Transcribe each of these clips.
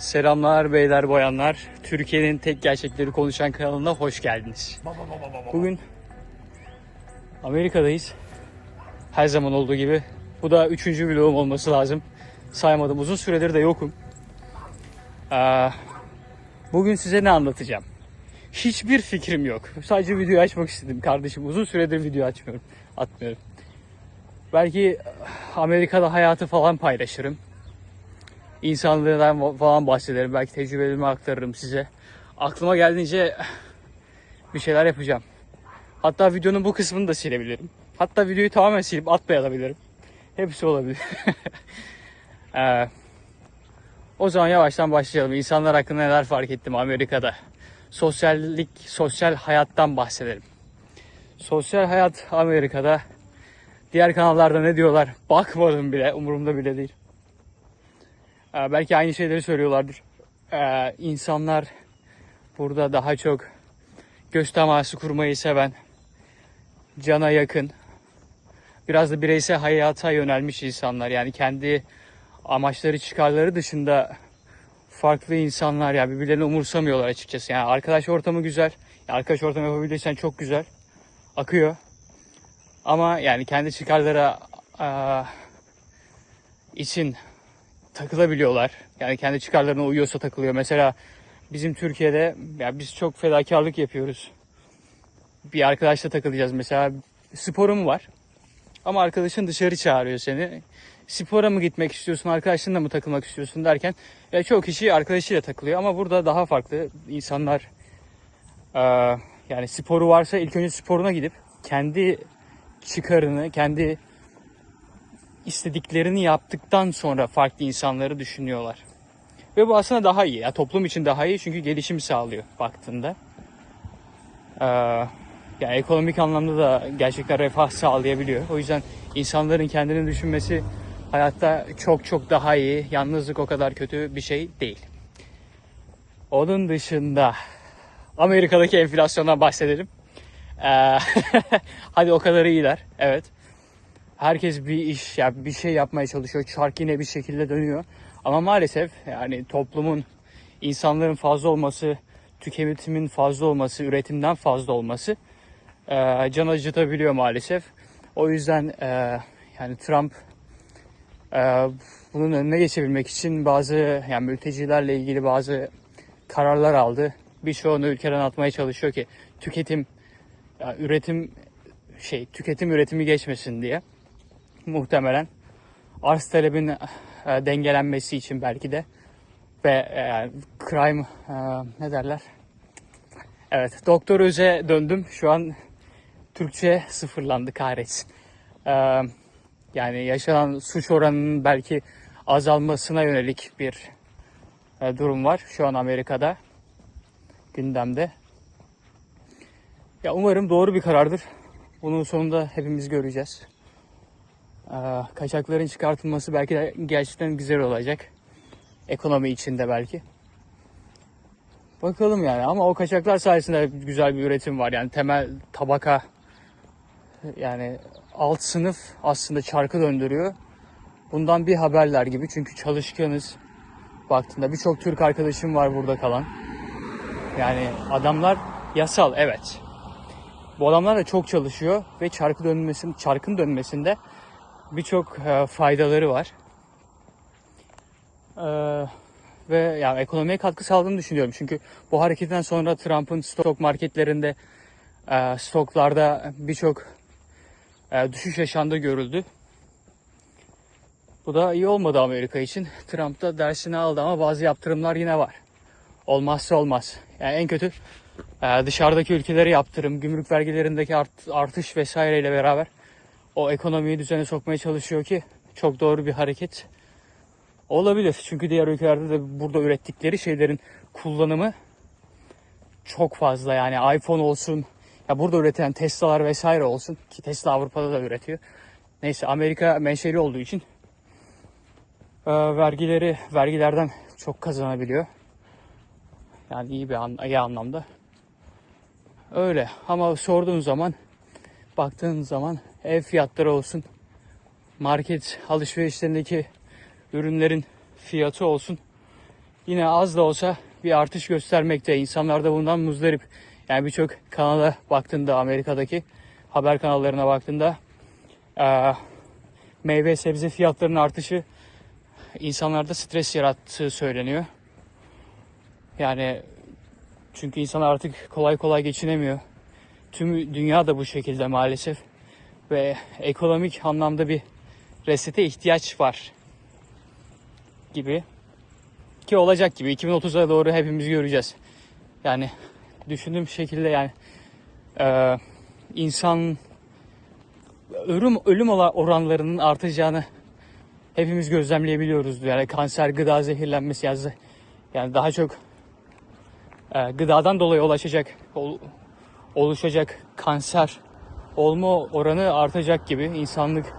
Selamlar beyler boyanlar. Türkiye'nin tek gerçekleri konuşan kanalına hoş geldiniz. Bugün Amerika'dayız. Her zaman olduğu gibi. Bu da üçüncü vlogum olması lazım. Saymadım. Uzun süredir de yokum. Bugün size ne anlatacağım? Hiçbir fikrim yok. Sadece video açmak istedim kardeşim. Uzun süredir video açmıyorum. Atmıyorum. Belki Amerika'da hayatı falan paylaşırım insanlığından falan bahsederim. Belki tecrübelerimi aktarırım size. Aklıma geldiğince bir şeyler yapacağım. Hatta videonun bu kısmını da silebilirim. Hatta videoyu tamamen silip atmayabilirim. Hepsi olabilir. Ee, o zaman yavaştan başlayalım. İnsanlar hakkında neler fark ettim Amerika'da. Sosyallik, sosyal hayattan bahsedelim. Sosyal hayat Amerika'da. Diğer kanallarda ne diyorlar? Bakmadım bile. Umurumda bile değil. Ee, belki aynı şeyleri söylüyorlardır. Ee, insanlar burada daha çok göz teması kurmayı seven, cana yakın, biraz da bireysel hayata yönelmiş insanlar. Yani kendi amaçları, çıkarları dışında farklı insanlar yani birbirlerini umursamıyorlar açıkçası. Yani arkadaş ortamı güzel. Yani arkadaş ortamı yapabilirsen çok güzel. Akıyor. Ama yani kendi çıkarları aa, için takılabiliyorlar. Yani kendi çıkarlarına uyuyorsa takılıyor. Mesela bizim Türkiye'de ya biz çok fedakarlık yapıyoruz. Bir arkadaşla takılacağız mesela. Sporum var. Ama arkadaşın dışarı çağırıyor seni. Spora mı gitmek istiyorsun, arkadaşınla mı takılmak istiyorsun derken ya çok kişi arkadaşıyla takılıyor ama burada daha farklı insanlar eee, yani sporu varsa ilk önce sporuna gidip kendi çıkarını, kendi istediklerini yaptıktan sonra farklı insanları düşünüyorlar. Ve bu aslında daha iyi. Ya, toplum için daha iyi çünkü gelişim sağlıyor baktığında. Ee, yani ekonomik anlamda da gerçekten refah sağlayabiliyor. O yüzden insanların kendini düşünmesi hayatta çok çok daha iyi. Yalnızlık o kadar kötü bir şey değil. Onun dışında Amerika'daki enflasyondan bahsedelim. Ee, hadi o kadar iyiler. Evet herkes bir iş ya bir şey yapmaya çalışıyor. Çark yine bir şekilde dönüyor. Ama maalesef yani toplumun insanların fazla olması, tüketimin fazla olması, üretimden fazla olması e, can acıtabiliyor maalesef. O yüzden e, yani Trump e, bunun önüne geçebilmek için bazı yani mültecilerle ilgili bazı kararlar aldı. Birçoğunu ülkeden atmaya çalışıyor ki tüketim ya üretim şey tüketim üretimi geçmesin diye muhtemelen arz talebin e, dengelenmesi için belki de ve e, crime e, ne derler? Evet, Doktor Öz'e döndüm. Şu an Türkçe sıfırlandı kahretsin. E, yani yaşanan suç oranının belki azalmasına yönelik bir e, durum var şu an Amerika'da gündemde. Ya umarım doğru bir karardır. Bunun sonunda hepimiz göreceğiz. Ee, kaçakların çıkartılması belki de gerçekten güzel olacak. Ekonomi içinde belki. Bakalım yani ama o kaçaklar sayesinde güzel bir üretim var. Yani temel tabaka yani alt sınıf aslında çarkı döndürüyor. Bundan bir haberler gibi çünkü çalışkanız baktığında birçok Türk arkadaşım var burada kalan. Yani adamlar yasal evet. Bu adamlar da çok çalışıyor ve çarkı dönmesin, çarkın dönmesinde birçok e, faydaları var. E, ve yani ekonomiye katkı sağladığını düşünüyorum. Çünkü bu hareketten sonra Trump'ın stok marketlerinde e, stoklarda birçok e, düşüş yaşandığı görüldü. Bu da iyi olmadı Amerika için. Trump da dersini aldı ama bazı yaptırımlar yine var. Olmazsa olmaz. Yani en kötü e, dışarıdaki ülkelere yaptırım, gümrük vergilerindeki art, artış vesaireyle beraber o ekonomiyi düzene sokmaya çalışıyor ki çok doğru bir hareket olabilir. Çünkü diğer ülkelerde de burada ürettikleri şeylerin kullanımı çok fazla. Yani iPhone olsun, ya burada üretilen Tesla'lar vesaire olsun ki Tesla Avrupa'da da üretiyor. Neyse Amerika menşeli olduğu için e, vergileri vergilerden çok kazanabiliyor. Yani iyi bir an, iyi anlamda. Öyle ama sorduğun zaman baktığın zaman ev fiyatları olsun, market alışverişlerindeki ürünlerin fiyatı olsun yine az da olsa bir artış göstermekte. İnsanlar da bundan muzdarip. Yani birçok kanala baktığında Amerika'daki haber kanallarına baktığında eee, meyve sebze fiyatlarının artışı insanlarda stres yarattığı söyleniyor. Yani çünkü insan artık kolay kolay geçinemiyor. Tüm dünya da bu şekilde maalesef. Ve ekonomik anlamda bir resete ihtiyaç var gibi. Ki olacak gibi. 2030'a doğru hepimiz göreceğiz. Yani düşündüğüm şekilde yani eee, insan ölüm ölüm oranlarının artacağını hepimiz gözlemleyebiliyoruz. Yani kanser, gıda zehirlenmesi yazı. Yani daha çok e, gıdadan dolayı ulaşacak oluşacak kanser olma oranı artacak gibi insanlık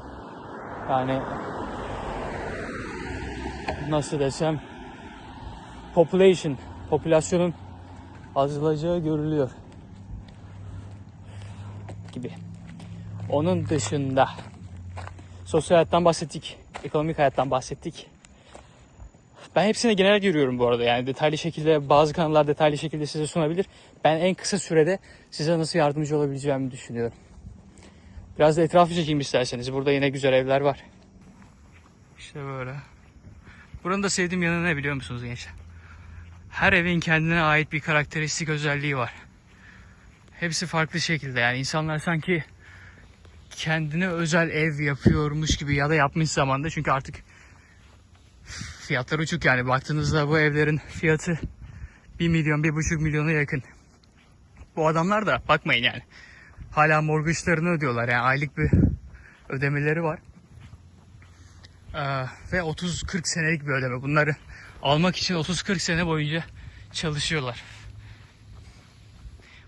yani nasıl desem population popülasyonun azalacağı görülüyor gibi. Onun dışında sosyal hayattan bahsettik, ekonomik hayattan bahsettik. Ben hepsine genel görüyorum bu arada. Yani detaylı şekilde bazı kanallar detaylı şekilde size sunabilir. Ben en kısa sürede size nasıl yardımcı olabileceğimi düşünüyorum. Biraz da etrafı çekeyim isterseniz. Burada yine güzel evler var. İşte böyle. Buranın da sevdiğim yanı ne biliyor musunuz gençler? Her evin kendine ait bir karakteristik özelliği var. Hepsi farklı şekilde yani insanlar sanki kendine özel ev yapıyormuş gibi ya da yapmış zamanda çünkü artık fiyatlar uçuk yani baktığınızda bu evlerin fiyatı 1 milyon 1,5 milyona yakın. Bu adamlar da bakmayın yani hala mortgage'larını ödüyorlar yani aylık bir ödemeleri var. Ee, ve 30-40 senelik bir ödeme. Bunları almak için 30-40 sene boyunca çalışıyorlar.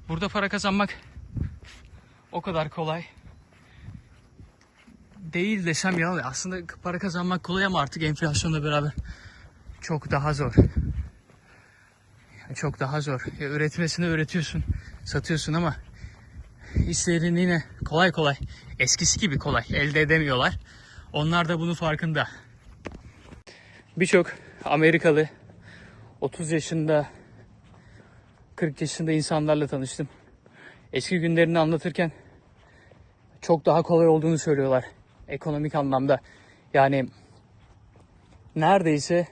Burada para kazanmak o kadar kolay değil desem yalan. Aslında para kazanmak kolay ama artık enflasyonla beraber çok daha zor. Yani çok daha zor. Ya üretmesini üretiyorsun, satıyorsun ama hislerini yine kolay kolay eskisi gibi kolay elde edemiyorlar. Onlar da bunun farkında. Birçok Amerikalı 30 yaşında 40 yaşında insanlarla tanıştım. Eski günlerini anlatırken çok daha kolay olduğunu söylüyorlar ekonomik anlamda. Yani neredeyse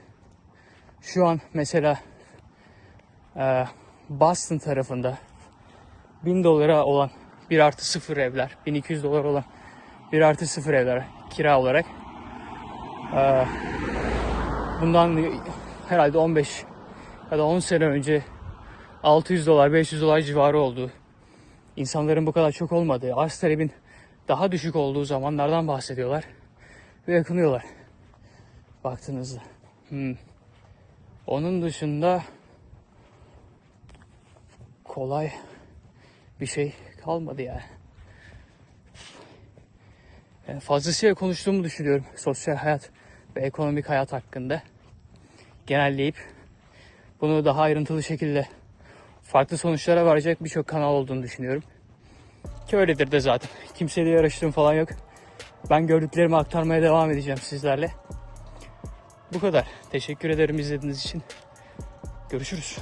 şu an mesela e, Boston tarafında 1000 dolara olan 1 artı 0 evler, 1200 dolar olan 1 artı 0 evler kira olarak e, bundan herhalde 15 ya da 10 sene önce 600 dolar 500 dolar civarı oldu. İnsanların bu kadar çok olmadığı, arz talebin daha düşük olduğu zamanlardan bahsediyorlar ve yakınıyorlar baktığınızda. Hmm. Onun dışında kolay bir şey kalmadı yani. yani fazlasıyla konuştuğumu düşünüyorum sosyal hayat ve ekonomik hayat hakkında. Genelleyip bunu daha ayrıntılı şekilde farklı sonuçlara varacak birçok kanal olduğunu düşünüyorum. Ki öyledir de zaten. Kimseyle yarıştığım falan yok. Ben gördüklerimi aktarmaya devam edeceğim sizlerle. Bu kadar. Teşekkür ederim izlediğiniz için. Görüşürüz.